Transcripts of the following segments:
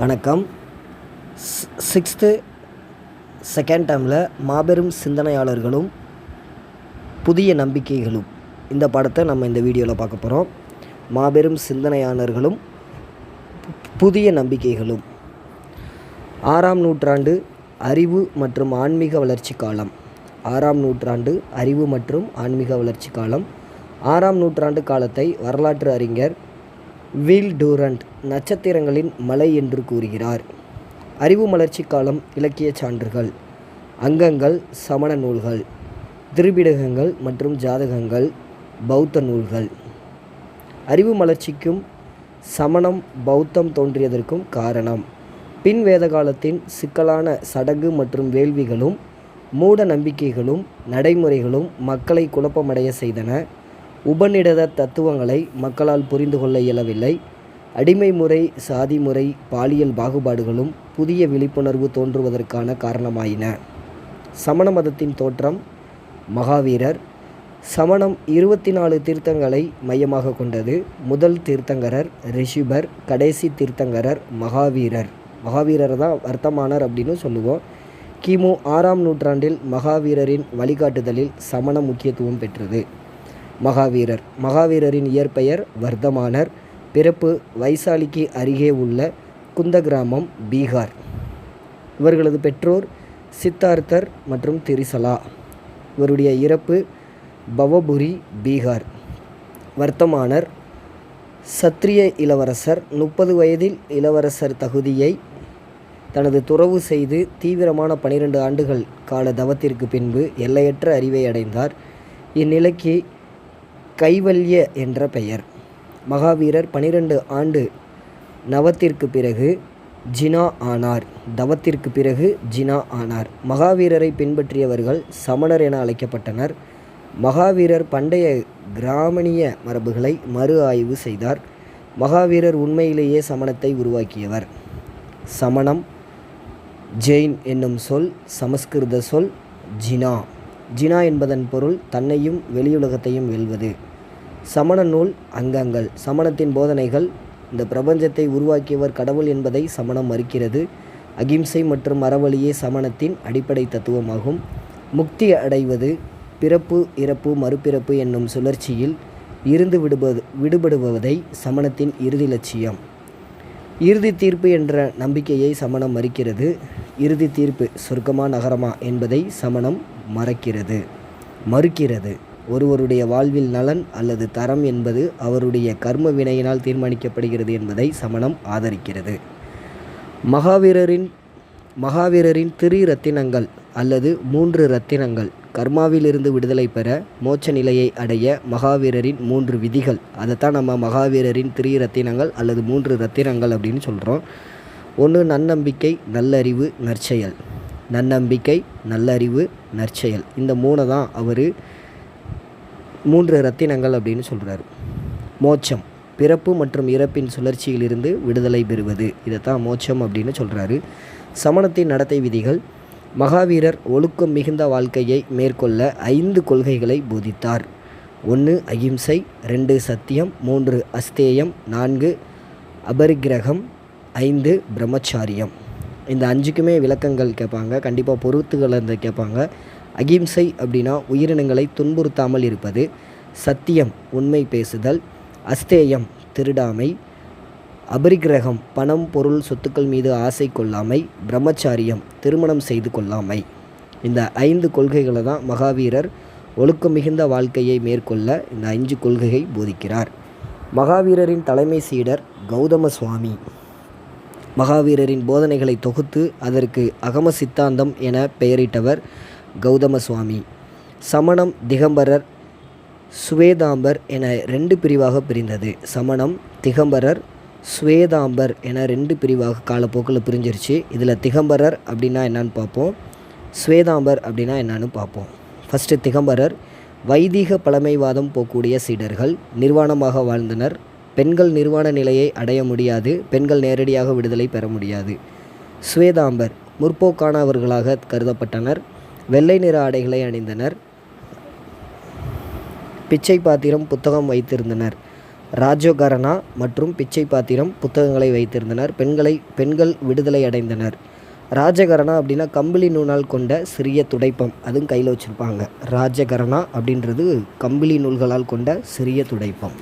வணக்கம். Sixth second டைமில் மாபெரும் சிந்தனையாளர்களும் புதிய நம்பிக்கைகளும். இந்த படத்தை நம்ம இந்த வீடியோவில் பார்க்க போகிறோம் மாபெரும் சிந்தனையாளர்களும் புதிய நம்பிக்கைகளும். ஆறாம் நூற்றாண்டு அறிவு மற்றும் ஆன்மீக வளர்ச்சி காலம். ஆறாம் நூற்றாண்டு அறிவு மற்றும் ஆன்மீக வளர்ச்சி காலம். ஆறாம் நூற்றாண்டு காலத்தை வரலாற்று அறிஞர் வில் டூரண்ட் நட்சத்திரங்களின் மலை என்று கூறுகிறார். அறிவு மலர்ச்சி காலம் இலக்கிய சான்றுகள். அங்கங்கள் சமண நூல்கள். திரிபிடகங்கள் மற்றும் ஜாதகங்கள் பௌத்த நூல்கள். அறிவு மலர்ச்சிக்கும் சமணம் பௌத்தம் தோன்றியதற்கும் காரணம். பின் வேத காலத்தின் சிக்கலான சடங்கு மற்றும் வேள்விகளும் மூட நம்பிக்கைகளும் நடைமுறைகளும் மக்களை குழப்பமடைய செய்தன. உபநிடத தத்துவங்களை மக்களால் புரிந்து கொள்ள இயலவில்லை. அடிமை முறை சாதி முறை பாலியல் பாகுபாடுகளும் புதிய விழிப்புணர்வு தோன்றுவதற்கான காரணமாயின. சமண மதத்தின் தோற்றம் மகாவீரர். சமணம் இருபத்தி நாலு தீர்த்தங்களை மையமாக கொண்டது. முதல் தீர்த்தங்கரர் ரிஷிபர். கடைசி தீர்த்தங்கரர் மகாவீரர். மகாவீரர் தான் வர்த்தமானர் அப்படின்னு சொல்லுவோம். கிமு ஆறாம் நூற்றாண்டில் மகாவீரரின் வழிகாட்டுதலில் சமணம் முக்கியத்துவம் பெற்றது. மகாவீரர். மகாவீரரின் இயற்பெயர் வர்த்தமானர் பிறப்பு வைசாலிக்கு அருகே உள்ள குந்த கிராமம் பீகார். இவர்களது பெற்றோர் சித்தார்த்தர் மற்றும் திரிசலா. இவருடைய இறப்பு பவபுரி பீகார். வர்த்தமானர் சத்திரிய இளவரசர். முப்பது வயதில் இளவரசர் தகுதியை தனது துறவு செய்து தீவிரமான பனிரெண்டு ஆண்டுகள் கால தவத்திற்கு பின்பு எல்லையற்ற அறிவை அடைந்தார். இந்நிலைக்கு கைவல்ய என்ற பெயர். மகாவீரர் பனிரெண்டு ஆண்டு நவத்திற்கு பிறகு ஜினா ஆனார். தவத்திற்கு பிறகு ஜினா ஆனார். மகாவீரரை பின்பற்றியவர்கள் சமணர் என அழைக்கப்பட்டனர். மகாவீரர் பண்டைய கிராமணிய மரபுகளை மறு ஆய்வு செய்தார். மகாவீரர் உண்மையிலேயே சமணத்தை உருவாக்கியவர். சமணம் ஜெயின் என்னும் சொல் சமஸ்கிருத சொல் ஜினா. ஜினா என்பதன் பொருள் தன்னையும் வெளியுலகத்தையும் வெல்வது. சமண நூல் அங்கங்கள். சமணத்தின் போதனைகள் இந்த பிரபஞ்சத்தை உருவாக்கியவர் கடவுள் என்பதை சமணம் மறுக்கிறது. அகிம்சை மற்றும் அறவழியே சமணத்தின் அடிப்படை தத்துவமாகும். முக்தி அடைவது பிறப்பு இறப்பு மறுபிறப்பு என்னும் சுழற்சியில் இருந்து விடுபது விடுபடுவதை சமணத்தின் இறுதி லட்சியம். இறுதி தீர்ப்பு என்ற நம்பிக்கையை சமணம் மறுக்கிறது. இறுதி தீர்ப்பு சொர்க்கமா நகரமா என்பதை சமணம் மறக்கிறது மறுக்கிறது. ஒருவருடைய வாழ்வில் நலன் அல்லது தரம் என்பது அவருடைய கர்ம வினையினால் தீர்மானிக்கப்படுகிறது என்பதை சமணம் ஆதரிக்கிறது. மகாவீரரின் மகாவீரரின் திரு ரத்தினங்கள் அல்லது மூன்று ரத்தினங்கள் கர்மாவிலிருந்து விடுதலை பெற மோட்ச நிலையை அடைய மகாவீரரின் மூன்று விதிகள். அதைத்தான் நம்ம மகாவீரரின் திரு ரத்தினங்கள் அல்லது மூன்று ரத்தினங்கள் அப்படின்னு சொல்கிறோம் ஒன்று நன்னம்பிக்கை நல்லறிவு நற்செயல். நன்னம்பிக்கை நல்லறிவு நற்செயல். இந்த மூணை தான் அவர் மூன்று ரத்தினங்கள் அப்படின்னு சொல்கிறாரு மோட்சம் பிறப்பு மற்றும் இறப்பின் சுழற்சியிலிருந்து விடுதலை பெறுவது. இதைத்தான் மோட்சம் அப்படின்னு சொல்கிறாரு சமணத்தின் நடத்தை விதிகள் மகாவீரர் ஒழுக்கம் மிகுந்த வாழ்க்கையை மேற்கொள்ள ஐந்து கொள்கைகளை போதித்தார். ஒன்று அகிம்சை ரெண்டு சத்தியம் மூன்று அஸ்தேயம் நான்கு அபரிக்கிரகம் ஐந்து பிரம்மச்சாரியம். இந்த அஞ்சுக்குமே விளக்கங்கள் கேட்பாங்க. கண்டிப்பாக பொருத்துகள் இருந்து கேட்பாங்க. அகிம்சை அப்படின்னா உயிரினங்களை துன்புறுத்தாமல் இருப்பது சத்தியம் உண்மை பேசுதல் அஸ்தேயம் திருடாமை அபரிக்கிரகம் பணம் பொருள் சொத்துக்கள் மீது ஆசை கொள்ளாமை பிரம்மச்சாரியம் திருமணம் செய்து கொள்ளாமை. இந்த ஐந்து கொள்கைகளை தான் மகாவீரர் ஒழுக்கம் மிகுந்த வாழ்க்கையை மேற்கொள்ள இந்த அஞ்சு கொள்கையை போதிக்கிறார். மகாவீரரின் தலைமை சீடர் கௌதம சுவாமி மகாவீரரின் போதனைகளை தொகுத்து அதற்கு அகம சித்தாந்தம் என பெயரிட்டவர் கௌதம சுவாமி சமணம் திகம்பரர் சுவேதாம்பர் என ரெண்டு பிரிவாக பிரிந்தது. சமணம் திகம்பரர் சுவேதாம்பர் என ரெண்டு பிரிவாக காலப்போக்கில் பிரிஞ்சிருச்சு. இதில் திகம்பரர் அப்படின்னா என்னன்னு பார்ப்போம். ஸ்வேதாம்பர் அப்படின்னா என்னன்னு பார்ப்போம். ஃபஸ்ட்டு திகம்பரர் வைதீக பழமைவாதம் போக்கூடிய சீடர்கள் நிர்வாணமாக வாழ்ந்தனர். பெண்கள் நிர்வாண நிலையை அடைய முடியாது. பெண்கள் நேரடியாக விடுதலை பெற முடியாது. ஸ்வேதாம்பர் முற்போக்கானவர்களாக கருதப்பட்டனர். வெள்ளை நிற ஆடைகளை அணிந்தனர். பிச்சை பாத்திரம் புத்தகம் வைத்திருந்தனர். ராஜகரணா மற்றும் பிச்சை பாத்திரம் புத்தகங்களை வைத்திருந்தனர். பெண்களை பெண்கள் விடுதலை அடைந்தனர். ராஜகரணா அப்படின்னா கம்பளி நூலால் கொண்ட சிறிய துடைப்பம். அதுவும் கையில் வச்சுருப்பாங்க. ராஜகரணா அப்படின்றது கம்பளி நூல்களால் கொண்ட சிறிய துடைப்பம்.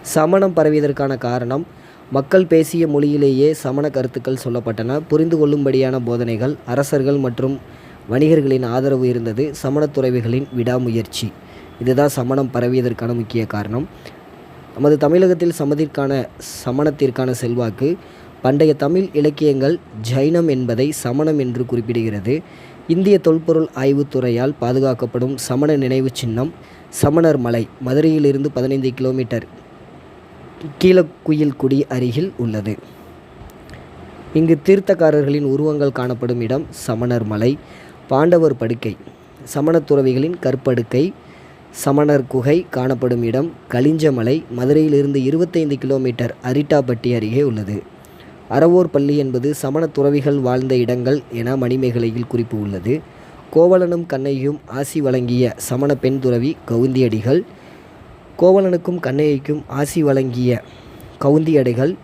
சமணம் பரவியதற்கான காரணம் மக்கள் பேசிய மொழியிலேயே சமண கருத்துக்கள் சொல்லப்பட்டன. புரிந்து கொள்ளும்படியான போதனைகள் அரசர்கள் மற்றும் வணிகர்களின் ஆதரவு இருந்தது. சமணத் துறவிகளின் விடாமுயற்சி. இதுதான் சமணம் பரவியதற்கான முக்கிய காரணம். நமது தமிழகத்தில் சமதிற்கான சமணத்திற்கான செல்வாக்கு பண்டைய தமிழ் இலக்கியங்கள் ஜைனம் என்பதை சமணம் என்று குறிப்பிடுகிறது. இந்திய தொல்பொருள் ஆய்வுத்துறையால் பாதுகாக்கப்படும் சமண நினைவுச் சின்னம் சமணர் மலை மதுரையிலிருந்து பதினைந்து கிலோமீட்டர். கீழக்குயில்குடி அருகில் உள்ளது. இங்கு தீர்த்தக்காரர்களின் உருவங்கள் காணப்படும் இடம் சமணர் மலை பாண்டவர் படுக்கை சமணத்துறவிகளின் கற்படுக்கை சமணர் குகை காணப்படும் இடம் கலிஞ்சமலை மதுரையிலிருந்து இருபத்தைந்து கிலோமீட்டர் அரிட்டாப்பட்டி அருகே உள்ளது. அறவோர் பள்ளி என்பது சமணத்துறவிகள் வாழ்ந்த இடங்கள் என மணிமேகலையில் குறிப்பு உள்ளது. கோவலனும் கண்ணையும் ஆசி வழங்கிய சமண பெண் துறவி கவுந்தியடிகள் கோவலனுக்கும் கண்ணையைக்கும் ஆசி வழங்கிய கவுந்தியடைகள்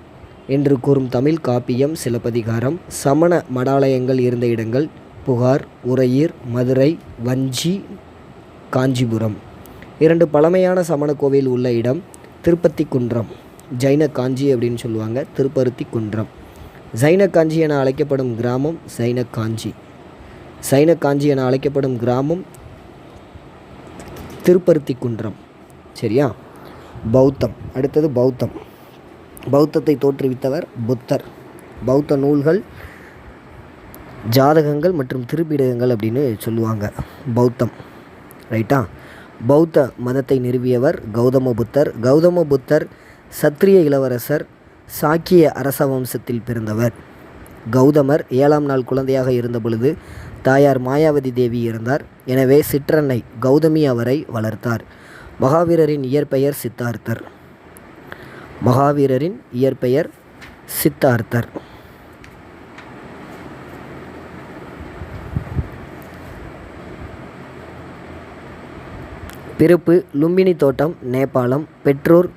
என்று கூறும் தமிழ் காப்பியம் சிலப்பதிகாரம் சமண மடாலயங்கள் இருந்த இடங்கள் புகார் உறையீர் மதுரை வஞ்சி காஞ்சிபுரம். இரண்டு பழமையான சமண கோவில் உள்ள இடம் திருப்பத்தி குன்றம் ஜைன காஞ்சி அப்படின்னு சொல்லுவாங்க திருப்பருத்தி குன்றம் ஜைன காஞ்சி என அழைக்கப்படும் கிராமம் சைன காஞ்சி. சைன காஞ்சி என அழைக்கப்படும் கிராமம் திருப்பருத்தி குன்றம் சரியா? பௌத்தம். அடுத்தது பௌத்தம். பௌத்தத்தை தோற்றுவித்தவர் புத்தர். பௌத்த நூல்கள் ஜாதகங்கள் மற்றும் திருப்பிடகங்கள் அப்படின்னு சொல்லுவாங்க. பௌத்தம். ரைட்டா? பௌத்த மதத்தை நிறுவியவர் கௌதம புத்தர். கௌதம புத்தர் சத்திரிய இளவரசர் சாக்கிய அரச வம்சத்தில் பிறந்தவர். கௌதமர் ஏழாம் நாள் குழந்தையாக இருந்த பொழுது தாயார் மாயாவதி தேவி இருந்தார் எனவே சிற்றன்னை கௌதமி அவரை வளர்த்தார். மகாவீரரின் இயற்பெயர் சித்தார்த்தர். மகாவீரரின் இயற்பெயர் சித்தார்த்தர். பிறப்பு லும்பினி தோட்டம் நேபாளம் பெற்றோர்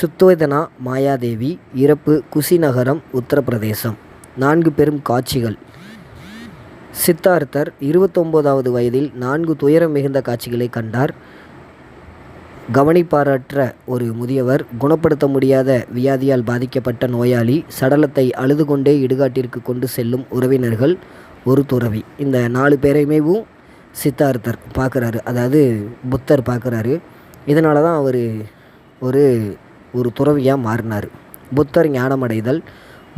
சுத்தோதனா மாயாதேவி இறப்பு குசிநகரம் உத்தரப்பிரதேசம். நான்கு பெரும் காட்சிகள். சித்தார்த்தர் இருபத்தொம்போதாவது வயதில் நான்கு துயரம் மிகுந்த காட்சிகளை கண்டார். கவனிப்பாரற்ற ஒரு முதியவர் குணப்படுத்த முடியாத வியாதியால் பாதிக்கப்பட்ட நோயாளி சடலத்தை அழுது கொண்டே இடுகாட்டிற்கு கொண்டு செல்லும் உறவினர்கள் ஒரு துறவி. இந்த நாலு பேரையுமேவும் சித்தார்த்தர் பார்க்குறாரு. அதாவது புத்தர் பார்க்குறாரு. இதனால தான் அவர் ஒரு ஒரு துறவியாக மாறினார். புத்தர் ஞானமடைதல்.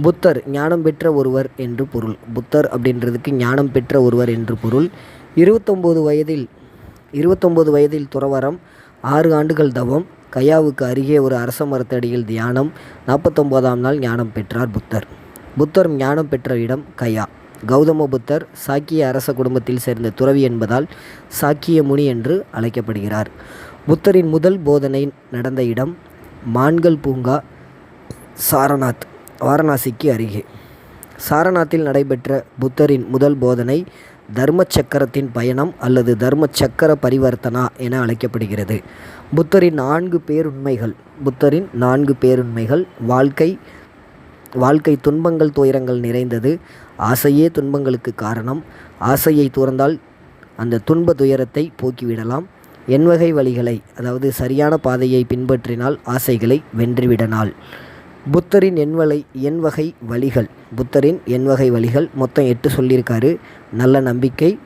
புத்தர் ஞானம் பெற்ற ஒருவர் என்று பொருள். புத்தர் அப்படின்றதுக்கு ஞானம் பெற்ற ஒருவர் என்று பொருள். இருபத்தொம்போது வயதில் இருபத்தொம்போது வயதில் துறவரம் ஆறு ஆண்டுகள் தவம். கயாவுக்கு அருகே ஒரு அரச மரத்தடியில் தியானம். நாற்பத்தொம்போதாம் நாள் ஞானம் பெற்றார் புத்தர். புத்தர் ஞானம் பெற்ற இடம் கயா. கௌதம புத்தர் சாக்கிய அரச குடும்பத்தில் சேர்ந்த துறவி என்பதால் சாக்கிய முனி என்று அழைக்கப்படுகிறார். புத்தரின் முதல் போதனை நடந்த இடம் மான்கள் பூங்கா சாரநாத் வாரணாசிக்கு அருகே. சாரநாத்தில் நடைபெற்ற புத்தரின் முதல் போதனை தர்ம சக்கரத்தின் பயணம் அல்லது தர்ம சக்கர பரிவர்த்தனா என அழைக்கப்படுகிறது. புத்தரின் நான்கு பேருண்மைகள் புத்தரின் நான்கு பேருண்மைகள் வாழ்க்கை வாழ்க்கை துன்பங்கள் துயரங்கள் நிறைந்தது ஆசையே துன்பங்களுக்கு காரணம் ஆசையை துறந்தால் அந்த துன்ப துயரத்தை போக்கிவிடலாம் எண்வகை வழிகளை அதாவது சரியான பாதையை பின்பற்றினால் ஆசைகளை வென்றுவிடனால். புத்தரின் எண்வலை எண்வகை வழிகள். புத்தரின் எண்வகை வழிகள் மொத்தம் எட்டு சொல்லியிருக்காரு. நல்ல நம்பிக்கை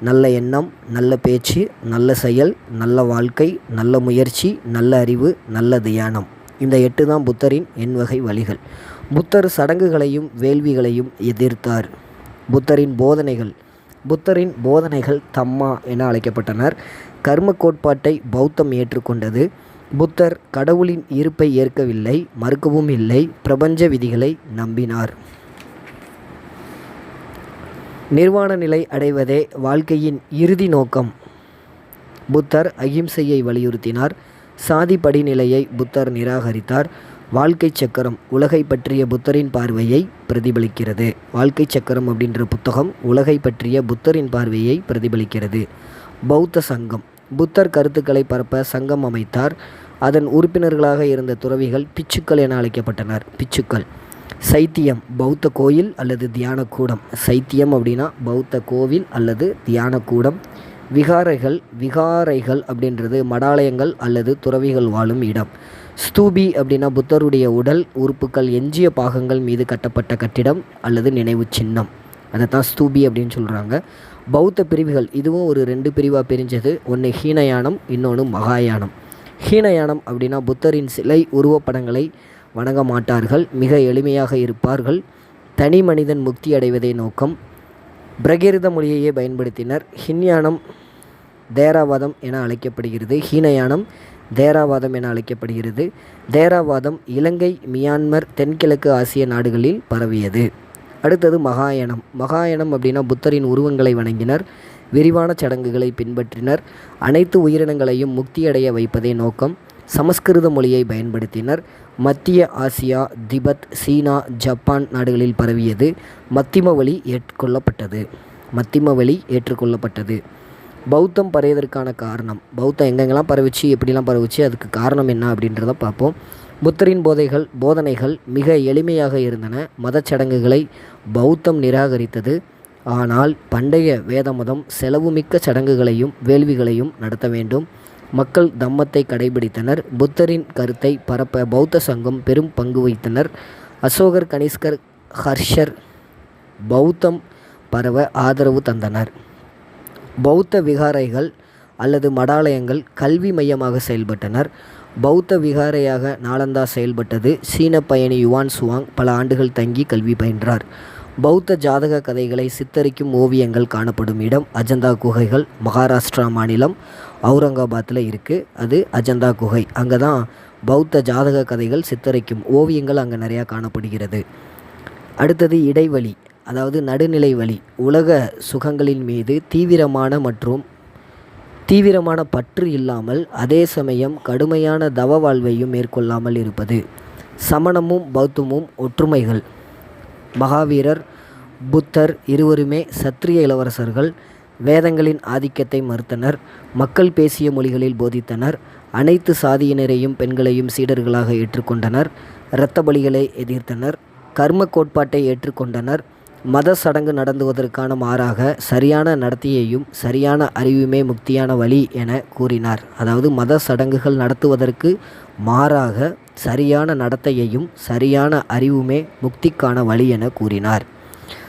நல்ல எண்ணம் நல்ல பேச்சு நல்ல செயல் நல்ல வாழ்க்கை நல்ல முயற்சி நல்ல அறிவு நல்ல தியானம். இந்த எட்டு தான் புத்தரின் எண்வகை வழிகள். புத்தர் சடங்குகளையும் வேள்விகளையும் எதிர்த்தார். புத்தரின் போதனைகள். புத்தரின் போதனைகள் தம்மா என அழைக்கப்பட்டனர். கர்ம கோட்பாட்டை பௌத்தம் ஏற்றுக்கொண்டது. புத்தர் கடவுளின் இருப்பை ஏற்கவில்லை மறுக்கவும் இல்லை பிரபஞ்ச விதிகளை நம்பினார். நிர்வாண நிலை அடைவதே வாழ்க்கையின் இறுதி நோக்கம். புத்தர் அகிம்சையை வலியுறுத்தினார். சாதி படிநிலையை புத்தர் நிராகரித்தார். வாழ்க்கை சக்கரம் உலகை பற்றிய புத்தரின் பார்வையை பிரதிபலிக்கிறது. வாழ்க்கை சக்கரம் அப்படின்ற புத்தகம் உலகை பற்றிய புத்தரின் பார்வையை பிரதிபலிக்கிறது. பௌத்த சங்கம். புத்தர் கருத்துக்களை பரப்ப சங்கம் அமைத்தார். அதன் உறுப்பினர்களாக இருந்த துறவிகள் பிச்சுக்கள் என அழைக்கப்பட்டனர். பிச்சுக்கள். சைத்தியம் பௌத்த கோயில் அல்லது தியான கூடம் சைத்தியம் அப்படின்னா பௌத்த கோவில் அல்லது தியான கூடம் விகாரைகள் விகாரைகள் அப்படின்றது மடாலயங்கள் அல்லது துறவிகள் வாழும் இடம். ஸ்தூபி அப்படின்னா புத்தருடைய உடல் உறுப்புகள் எஞ்சிய பாகங்கள் மீது கட்டப்பட்ட கட்டிடம் அல்லது நினைவு சின்னம். அதை தான் ஸ்தூபி அப்படின்னு சொல்கிறாங்க பௌத்த பிரிவுகள். இதுவும் ஒரு ரெண்டு பிரிவாக பிரிஞ்சது. ஒன்று ஹீனயானம் இன்னொன்று மகாயானம். ஹீனயானம் அப்படின்னா புத்தரின் சிலை உருவப்படங்களை வணங்க மாட்டார்கள் மிக எளிமையாக இருப்பார்கள். தனி மனிதன் முக்தி அடைவதே நோக்கம். பிரகிருத மொழியையே பயன்படுத்தினர். ஹின்யானம் தேராவாதம் என அழைக்கப்படுகிறது. ஹீனயானம் தேராவாதம் என அழைக்கப்படுகிறது. தேராவாதம் இலங்கை மியான்மர் தென்கிழக்கு ஆசிய நாடுகளில் பரவியது. அடுத்தது மகாயானம். மகாயணம் அப்படின்னா புத்தரின் உருவங்களை வணங்கினர். விரிவான சடங்குகளை பின்பற்றினர். அனைத்து உயிரினங்களையும் முக்தியடைய வைப்பதே நோக்கம். சமஸ்கிருத மொழியை பயன்படுத்தினர். மத்திய ஆசியா திபெத் சீனா ஜப்பான் நாடுகளில் பரவியது. மத்திம வழி ஏற்றுக்கொள்ளப்பட்டது. மத்திம வழி ஏற்றுக்கொள்ளப்பட்டது. பௌத்தம் பரவியதற்கான காரணம். பௌத்தம் எங்கெங்கெல்லாம் பரவிச்சு எப்படிலாம் பரவிச்சு அதுக்கு காரணம் என்ன அப்படின்றத பார்ப்போம். புத்தரின் போதைகள் போதனைகள் மிக எளிமையாக இருந்தன. மதச் சடங்குகளை பௌத்தம் நிராகரித்தது. ஆனால் பண்டைய வேதமதம் செலவுமிக்க சடங்குகளையும் வேள்விகளையும் நடத்த வேண்டும். மக்கள் தம்மத்தை கடைபிடித்தனர். புத்தரின் கருத்தை பரப்ப பௌத்த சங்கம் பெரும் பங்கு வகித்தனர். அசோகர் கனிஷ்கர் ஹர்ஷர் பௌத்தம் பரவ ஆதரவு தந்தனர். பௌத்த விகாரைகள் அல்லது மடாலயங்கள் கல்வி மையமாக செயல்பட்டனர். பௌத்த விகாரையாக நாலந்தா செயல்பட்டது. சீன பயணி யுவான் சுவாங் பல ஆண்டுகள் தங்கி கல்வி பயின்றார். பௌத்த ஜாதக கதைகளை சித்தரிக்கும் ஓவியங்கள் காணப்படும் இடம் அஜந்தா குகைகள் மகாராஷ்டிரா மாநிலம் அவுரங்காபாத்தில் இருக்குது அது அஜந்தா குகை. அங்கே தான் பௌத்த ஜாதக கதைகள் சித்தரிக்கும் ஓவியங்கள் அங்கே நிறையா காணப்படுகிறது. அடுத்தது இடைவெளி அதாவது நடுநிலை வழி. உலக சுகங்களின் மீது தீவிரமான மற்றும் தீவிரமான பற்று இல்லாமல் அதே சமயம் கடுமையான தவ வாழ்வையும் மேற்கொள்ளாமல் இருப்பது. சமணமும் பௌத்தமும் ஒற்றுமைகள். மகாவீரர் புத்தர் இருவருமே சத்திரிய இளவரசர்கள் வேதங்களின் ஆதிக்கத்தை மறுத்தனர் மக்கள் பேசிய மொழிகளில் போதித்தனர் அனைத்து சாதியினரையும் பெண்களையும் சீடர்களாக ஏற்றுக்கொண்டனர் இரத்த பலிகளை எதிர்த்தனர் கர்ம கோட்பாட்டை ஏற்றுக்கொண்டனர் மத சடங்கு நடந்துவதற்கான மாறாக சரியான நடத்தையையும் சரியான அறிவுமே முக்தியான வழி என கூறினார். அதாவது மத சடங்குகள் நடத்துவதற்கு மாறாக சரியான நடத்தையையும் சரியான அறிவுமே முக்திக்கான வழி என கூறினார்.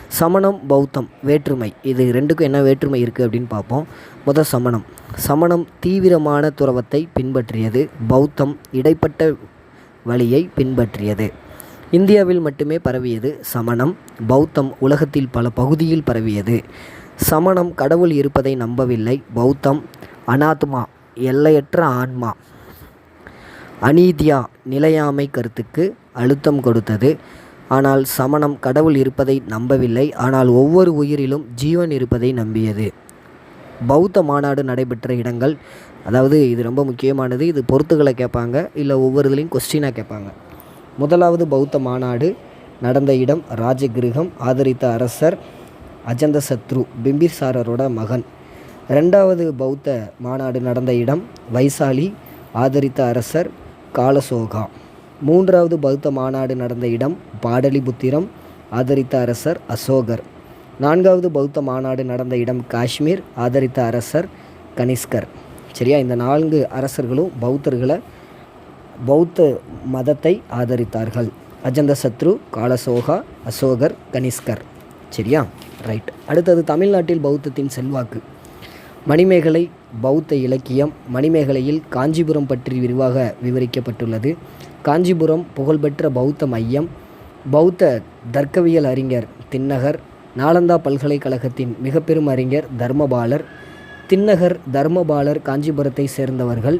சமணம் பௌத்தம் வேற்றுமை. இது ரெண்டுக்கும் என்ன வேற்றுமை இருக்குது அப்படின்னு பார்ப்போம். முத சமணம். சமணம் தீவிரமான துறவத்தை பின்பற்றியது. பௌத்தம் இடைப்பட்ட வழியை பின்பற்றியது. இந்தியாவில் மட்டுமே பரவியது சமணம். பௌத்தம் உலகத்தில் பல பகுதியில் பரவியது. சமணம் கடவுள் இருப்பதை நம்பவில்லை. பௌத்தம் அனாத்மா எல்லையற்ற ஆன்மா. அநீதியா நிலையாமை கருத்துக்கு அழுத்தம் கொடுத்தது. ஆனால் சமணம் கடவுள் இருப்பதை நம்பவில்லை. ஆனால் ஒவ்வொரு உயிரிலும் ஜீவன் இருப்பதை நம்பியது. பௌத்த மாநாடு நடைபெற்ற இடங்கள் அதாவது இது ரொம்ப முக்கியமானது. இது பொறுத்துகளை கேட்பாங்க இல்லை ஒவ்வொரு இதுலேயும் கொஸ்டினாக கேட்பாங்க. முதலாவது பௌத்த மாநாடு நடந்த இடம் ராஜகிருகம். ஆதரித்த அரசர் அஜந்தசத்ரு பிம்பிசாரரோட மகன். ரெண்டாவது பௌத்த மாநாடு நடந்த இடம் வைசாலி. ஆதரித்த அரசர் காலசோகா மூன்றாவது பௌத்த மாநாடு நடந்த இடம் பாடலிபுத்திரம் ஆதரித்த அரசர் அசோகர். நான்காவது பௌத்த மாநாடு நடந்த இடம் காஷ்மீர் ஆதரித்த அரசர் கனிஷ்கர். சரியா? இந்த நான்கு அரசர்களும் பௌத்தர்களை பௌத்த மதத்தை ஆதரித்தார்கள். அஜந்தசத்ரு காலசோகா அசோகர் கனிஷ்கர். சரியா? ரைட் அடுத்தது தமிழ்நாட்டில் பௌத்தத்தின் செல்வாக்கு. மணிமேகலை பௌத்த இலக்கியம் மணிமேகலையில் காஞ்சிபுரம் பற்றி விரிவாக விவரிக்கப்பட்டுள்ளது. காஞ்சிபுரம் புகழ்பெற்ற பௌத்த மையம் பௌத்த தர்க்கவியல் அறிஞர் தின்னகர் நாலந்தா பல்கலைக்கழகத்தின் மிக பெரும் அறிஞர் தர்மபாலர் தின்னகர் தர்மபாலர் காஞ்சிபுரத்தை சேர்ந்தவர்கள்.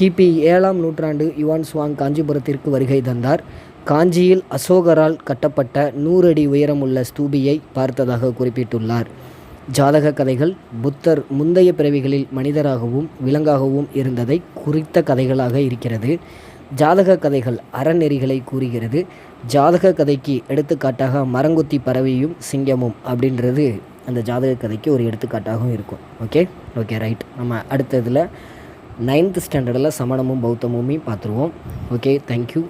கிபி ஏழாம் நூற்றாண்டு யுவான் சுவாங் காஞ்சிபுரத்திற்கு வருகை தந்தார். காஞ்சியில் அசோகரால் கட்டப்பட்ட நூறு அடி உயரமுள்ள ஸ்தூபியை பார்த்ததாக குறிப்பிட்டுள்ளார். ஜாதக கதைகள் புத்தர் முந்தைய பிறவிகளில் மனிதராகவும் விலங்காகவும் இருந்ததை குறித்த கதைகளாக இருக்கிறது. ஜாதக கதைகள் அறநெறிகளை கூறுகிறது. ஜாதக கதைக்கு எடுத்துக்காட்டாக மரங்கொத்தி பறவையும் சிங்கமும் அப்படின்றது அந்த ஜாதக கதைக்கு ஒரு எடுத்துக்காட்டாகவும் இருக்கும். ஓகே? Okay right. நம்ம அடுத்ததில் நைன்த் ஸ்டாண்டர்டில் சமணமும் பௌத்தமுமே பார்த்துருவோம். Okay thank you